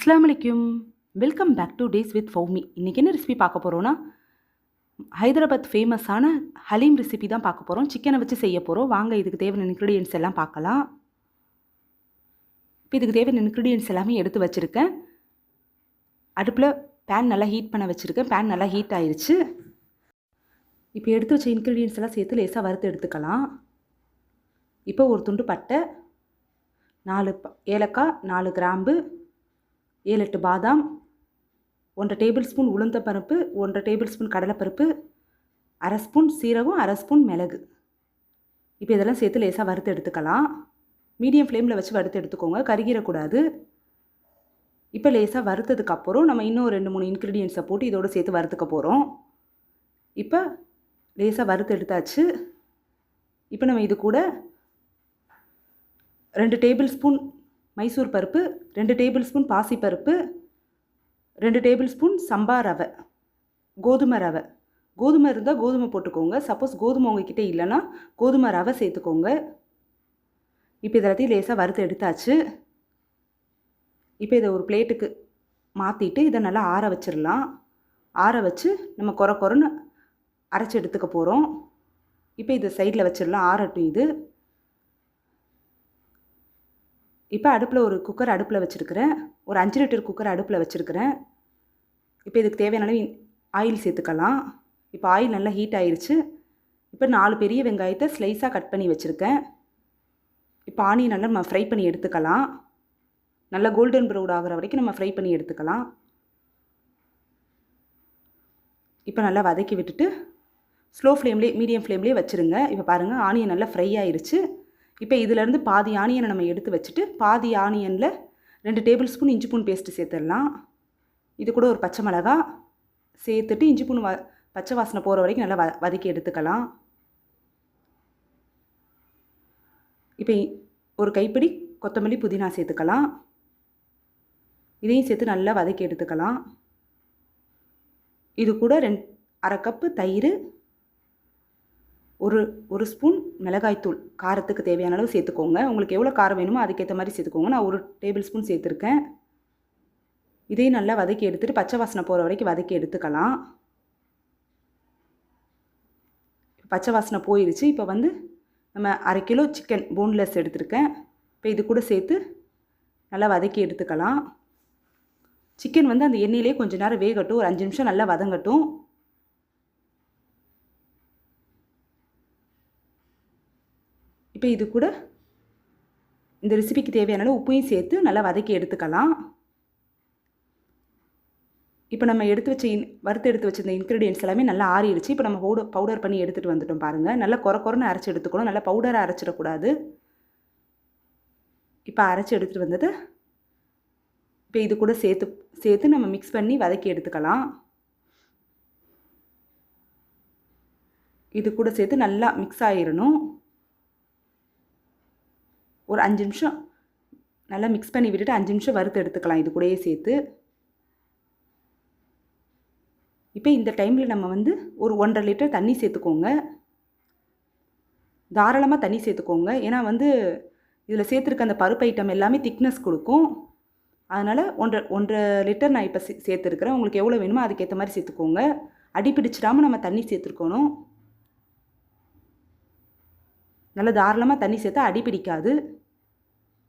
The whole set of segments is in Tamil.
அஸ்ஸலாமு welcome back to days with Fowmi இன்றைக்கி என்ன ரெசிபி பார்க்க போகிறோன்னா ஹைதராபாத் ஃபேமஸான ஹலீம் ரெசிபி தான் பார்க்க போகிறோம் சிக்கனை வச்சு செய்ய போகிறோம் வாங்க இதுக்கு தேவையான இன்க்ரீடியன்ஸ் எல்லாம் பார்க்கலாம். இப்போ இதுக்கு தேவையான இன்க்ரீடியன்ஸ் எல்லாமே எடுத்து வச்சுருக்கேன். அடுப்பில் பேன் நல்லா ஹீட் பண்ண வச்சுருக்கேன். பேன் நல்லா ஹீட் ஆயிடுச்சு இப்போ எடுத்து வச்ச இன்க்ரீடியன்ஸ் எல்லாம் சேர்த்து லேசாக வறுத்து எடுத்துக்கலாம். இப்போ ஒரு துண்டு பட்டை நாலு ப- ஏலக்காய் நாலு கிராம்பு ஏழு எட்டு பாதாம் ஒன்றரை டேபிள் ஸ்பூன் உளுந்தப்பருப்பு ஒன்றரை டேபிள் ஸ்பூன் கடலைப்பருப்பு அரை ஸ்பூன் சீரகம் அரை ஸ்பூன் மிளகு. இப்போ இதெல்லாம் சேர்த்து லேசாக வறுத்து எடுத்துக்கலாம். மீடியம் ஃப்ளேமில் வச்சு வறுத்து எடுத்துக்கோங்க. கருகிடக்கூடாது. இப்போ லேசாக வறுத்ததுக்கப்புறம் நம்ம இன்னும் ரெண்டு மூணு இன்க்ரீடியன்ஸை போட்டு இதோடு சேர்த்து வறுத்துக்க போகிறோம் இப்போ லேசாக வறுத்து எடுத்தாச்சு. இப்போ நம்ம இது கூட ரெண்டு டேபிள் ஸ்பூன் மைசூர் பருப்பு ரெண்டு டேபிள் ஸ்பூன் பாசிப்பருப்பு ரெண்டு டேபிள் ஸ்பூன் சம்பா ரவை கோதுமை ரவை. கோதுமை இருந்தால் கோதுமை போட்டுக்கோங்க. சப்போஸ் கோதுமை உங்ககிட்ட இல்லைன்னா கோதுமை ரவை சேர்த்துக்கோங்க. இப்போ இதெல்லாத்தையும் லேசாக வறுத்து எடுத்தாச்சு. இப்போ இதை ஒரு பிளேட்டுக்கு மாற்றிட்டு இதை நல்லா ஆற வச்சிடலாம். ஆற வச்சு நம்ம குறை குறைன்னு அரைச்சி எடுத்துக்க போகிறோம் இப்போ இதை சைடில் வச்சிடலாம். ஆறட்டும் இது. இப்போ அடுப்பில் ஒரு குக்கர் அடுப்பில் வச்சுருக்கிறேன். ஒரு அஞ்சு லிட்டர் குக்கர் அடுப்பில் வச்சுருக்கிறேன். இப்போ இதுக்கு தேவையான அளவு ஆயில் சேர்த்துக்கலாம். இப்போ ஆயில் நல்லா ஹீட் ஆயிடுச்சு இப்போ நாலு பெரிய வெங்காயத்தை ஸ்லைஸாக கட் பண்ணி வச்சுருக்கேன். இப்போ ஆனியன் நல்லா நம்ம ஃப்ரை பண்ணி எடுத்துக்கலாம். நல்லா கோல்டன் ப்ரௌன் ஆகிற வரைக்கும் நம்ம ஃப்ரை பண்ணி எடுத்துக்கலாம். இப்போ நல்லா வதக்கி விட்டுட்டு ஸ்லோ ஃப்ளேம்லேயே மீடியம் ஃப்ளேம்லேயே வச்சுருங்க. இப்போ பாருங்கள் ஆனியன் நல்லா ஃப்ரை ஆயிடுச்சு இப்போ இதிலேருந்து பாதி ஆனியனை நம்ம எடுத்து வச்சுட்டு பாதி ஆனியனில் ரெண்டு டேபிள் ஸ்பூன் இஞ்சி பூன் பேஸ்ட்டு சேர்த்துடலாம். இது கூட ஒரு பச்சை மிளகா சேர்த்துட்டு இஞ்சி பூன் வ பச்சை வாசனை போகிற வரைக்கும் நல்லா வ வதக்கி எடுத்துக்கலாம். இப்போ ஒரு கைப்பிடி கொத்தமல்லி புதினா சேர்த்துக்கலாம். இதையும் சேர்த்து நல்லா வதக்கி எடுத்துக்கலாம். இது கூட ரெண் அரை கப்பு தயிர் ஒரு ஒரு ஸ்பூன் மிளகாய்த்தூள் காரத்துக்கு தேவையான அளவு சேர்த்துக்கோங்க. உங்களுக்கு எவ்வளோ காரம் வேணுமோ அதுக்கேற்ற மாதிரி சேர்த்துக்கோங்க. நான் ஒரு டேபிள் ஸ்பூன் சேர்த்துருக்கேன். இதையும் நல்லா வதக்கி எடுத்துட்டு பச்சை வாசனை போகிற வரைக்கும் வதக்கி எடுத்துக்கலாம். பச்சை வாசனை போயிடுச்சு இப்போ வந்து நம்ம அரை கிலோ சிக்கன் போன்லெஸ் எடுத்திருக்கேன். இப்போ இது கூட சேர்த்து நல்லா வதக்கி எடுத்துக்கலாம். சிக்கன் வந்து அந்த எண்ணெயிலே கொஞ்சம் நேரம் வேகட்டும். ஒரு அஞ்சு நிமிஷம் நல்லா வதங்கட்டும். இப்போ இது கூட இந்த ரெசிபிக்கு தேவையான அளவு உப்பையும் சேர்த்து நல்லா வதக்கி எடுத்துக்கலாம். இப்போ நம்ம எடுத்து வச்ச இன் வறுத்து எடுத்து வச்சிருந்த இன்க்ரீடியன்ஸ் எல்லாமே நல்லா ஆறிடுச்சு. இப்போ நம்ம பவுடர் பவுடர் பண்ணி எடுத்துகிட்டு வந்துட்டோம் பாருங்கள் நல்லா குறை குறைன்னு அரைச்சி எடுத்துக்கணும். நல்லா பவுடரை அரைச்சிடக்கூடாது. இப்போ அரைச்சி எடுத்துகிட்டு வந்தது இப்போ இது கூட சேர்த்து சேர்த்து நம்ம மிக்ஸ் பண்ணி வதக்கி எடுத்துக்கலாம். இது கூட சேர்த்து நல்லா மிக்ஸ் ஆகிடணும் ஒரு அஞ்சு நிமிஷம் நல்லா மிக்ஸ் பண்ணி விட்டுட்டு அஞ்சு நிமிஷம் வறுத்து எடுத்துக்கலாம். இது கூடயே சேர்த்து. இப்போ இந்த டைமில் நம்ம வந்து ஒரு ஒன்றரை லிட்டர் தண்ணி சேர்த்துக்கோங்க. தாராளமாக தண்ணி சேர்த்துக்கோங்க. ஏன்னா வந்து இதில் சேர்த்துருக்க அந்த பருப்பு ஐட்டம் எல்லாமே திக்னஸ் கொடுக்கும். அதனால் ஒன்றரை ஒன்றரை லிட்டர் நான் இப்போ சே சேர்த்துருக்குறேன். உங்களுக்கு எவ்வளோ வேணுமோ அதுக்கேற்ற மாதிரி சேர்த்துக்கோங்க. அடி பிடிச்சிடாமல் நம்ம தண்ணி சேர்த்துருக்கணும். நல்லா தாராளமாக தண்ணி சேர்த்தா அடி பிடிக்காது.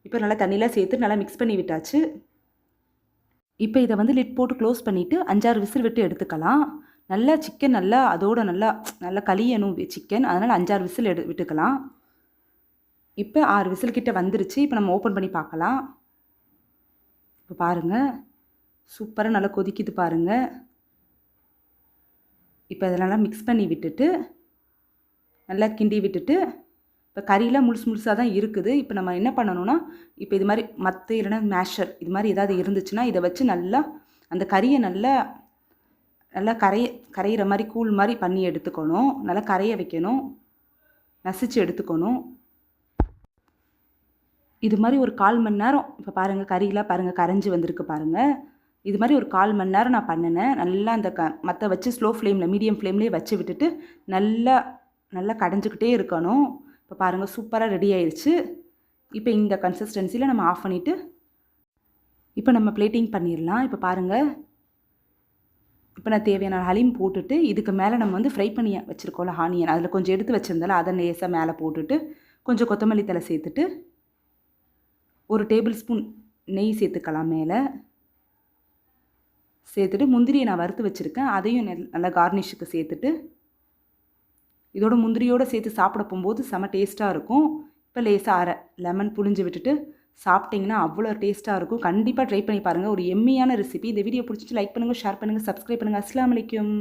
இப்போ நல்லா தண்ணியெலாம் சேர்த்து நல்லா மிக்ஸ் பண்ணி விட்டாச்சு. இப்போ இதை வந்து லிட் போட்டு க்ளோஸ் பண்ணிவிட்டு அஞ்சாறு விசில் விட்டு எடுத்துக்கலாம். நல்லா சிக்கன் நல்லா அதோட நல்லா நல்லா கலியணும் சிக்கன் அதனால் அஞ்சாறு விசில் எடு விட்டுக்கலாம். இப்போ ஆறு விசில் கிட்ட வந்துருச்சு. இப்போ நம்ம ஓப்பன் பண்ணி பார்க்கலாம். இப்போ பாருங்கள் சூப்பராக நல்லா கொதிக்குது பாருங்கள் இப்போ இதெல்லாம் மிக்ஸ் பண்ணி விட்டுட்டு நல்லா கிண்டி விட்டுட்டு இப்போ கறியெலாம் முழுசு முழுசாக தான் இருக்குது. இப்போ நம்ம என்ன பண்ணணும்னா இப்போ இது மாதிரி மற்ற இல்லைன்னா மேஷர் இது மாதிரி ஏதாவது இருந்துச்சுன்னா இதை வச்சு நல்லா அந்த கறியை நல்லா நல்லா கரைய கரையிற மாதிரி கூழ் மாதிரி பண்ணி எடுத்துக்கணும். நல்லா கரைய வைக்கணும். நசிச்சு எடுத்துக்கணும். இது மாதிரி ஒரு கால் மணி நேரம் இப்போ பாருங்கள் கறியெலாம் பாருங்கள் கரைஞ்சி வந்திருக்கு பாருங்கள் இது மாதிரி ஒரு கால் மணி நேரம் நான் பண்ணினேன். நல்லா அந்த க மற்ற வச்சு ஸ்லோ ஃப்ளேமில் மீடியம் ஃப்ளேம்லேயே வச்சு விட்டுட்டு நல்லா நல்லா கடைஞ்சிக்கிட்டே இருக்கணும். இப்போ பாருங்கள் சூப்பராக ரெடி ஆயிடுச்சு இப்போ இந்த கன்சிஸ்டன்சியில் நம்ம ஆஃப் பண்ணிவிட்டு இப்போ நம்ம பிளேட்டிங் பண்ணிடலாம் இப்போ பாருங்கள் இப்போ நான் தேவையான ஹலீம் போட்டுட்டு இதுக்கு மேலே நம்ம வந்து ஃப்ரை பண்ணி வச்சுருக்கோம்ல ஆனியன் அதில் கொஞ்சம் எடுத்து வச்சுருந்தால அதை லேசாக மேலே போட்டுட்டு கொஞ்சம் கொத்தமல்லி தலை சேர்த்துட்டு ஒரு டேபிள் ஸ்பூன் நெய் சேர்த்துக்கலாம் மேலே. சேர்த்துட்டு முந்திரியை நான் வறுத்து வச்சுருக்கேன். அதையும் நெல்- நல்லா கார்னிஷுக்கு சேர்த்துட்டு இதோட முந்திரியோடு சேர்த்து சாப்பிட போகும்போது செம டேஸ்ட்டாக இருக்கும். இப்போ லேசாக அரை. லெமன் புழிஞ்சு விட்டுட்டு சாப்பிட்டிங்கன்னா அவ்வளோ டேஸ்ட்டாக இருக்கும். கண்டிப்பாக ட்ரை பண்ணி பாருங்கள் ஒரு எம்மியான ரெசிபி இந்த வீடியோ பிடிச்சிட்டு லைக் பண்ணுங்கள் ஷேர் பண்ணுங்கள் சப்ஸ்கிரைப் பண்ணுங்கள் அஸ்லாம் அலைக்கும்.